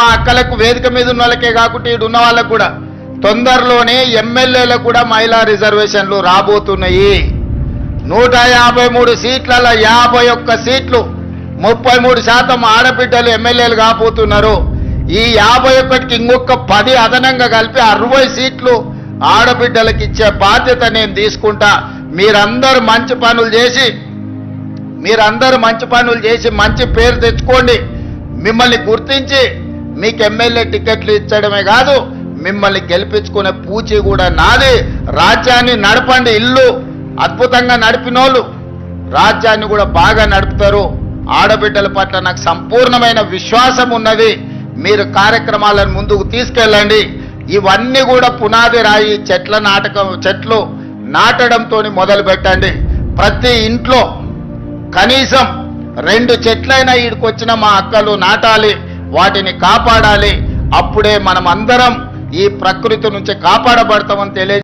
మా అక్కలకు వేదిక మీద ఉన్న వాళ్ళకే కాకుండా ఇడు ఉన్న వాళ్ళకు కూడా. తొందరలోనే ఎమ్మెల్యేలకు కూడా మహిళా రిజర్వేషన్లు రాబోతున్నాయి. నూట యాభై మూడు సీట్లలో యాభై ఒక్క సీట్లు ముప్పై మూడు శాతం ఆడబిడ్డలు ఎమ్మెల్యేలు కాబోతున్నారు. ఈ యాభై ఒకటికి ఇంకొక పది అదనంగా కలిపి అరవై సీట్లు ఆడబిడ్డలకు ఇచ్చే బాధ్యత నేను తీసుకుంటా. మీరందరూ మంచి పనులు చేసి మీరందరూ మంచి పనులు చేసి మంచి పేరు తెచ్చుకోండి. మిమ్మల్ని గుర్తించి మీకు ఎమ్మెల్యే టికెట్లు ఇచ్చడమే కాదు మిమ్మల్ని గెలిపించుకునే పూచి కూడా నాది. రాజ్యాన్ని నడపండి ఇల్లు అద్భుతంగా నడిపినోళ్ళు. రాజ్యాన్ని కూడా బాగా నడుపుతారు. ఆడబిడ్డల పట్ల నాకు సంపూర్ణమైన విశ్వాసం ఉన్నది. మీరు కార్యక్రమాలను ముందుకు తీసుకెళ్ళండి. ఇవన్నీ కూడా పునాది రాయి చెట్ల నాటకం చెట్లు నాటడంతో మొదలు పెట్టండి. ప్రతి ఇంట్లో కనీసం రెండు చెట్లైనా ఈడికొచ్చిన మా అక్కలు నాటాలి. వాటిని కాపాడాలి. అప్పుడే మనం అందరం ఈ ప్రకృతి నుంచి కాపాడబడతామని తెలియ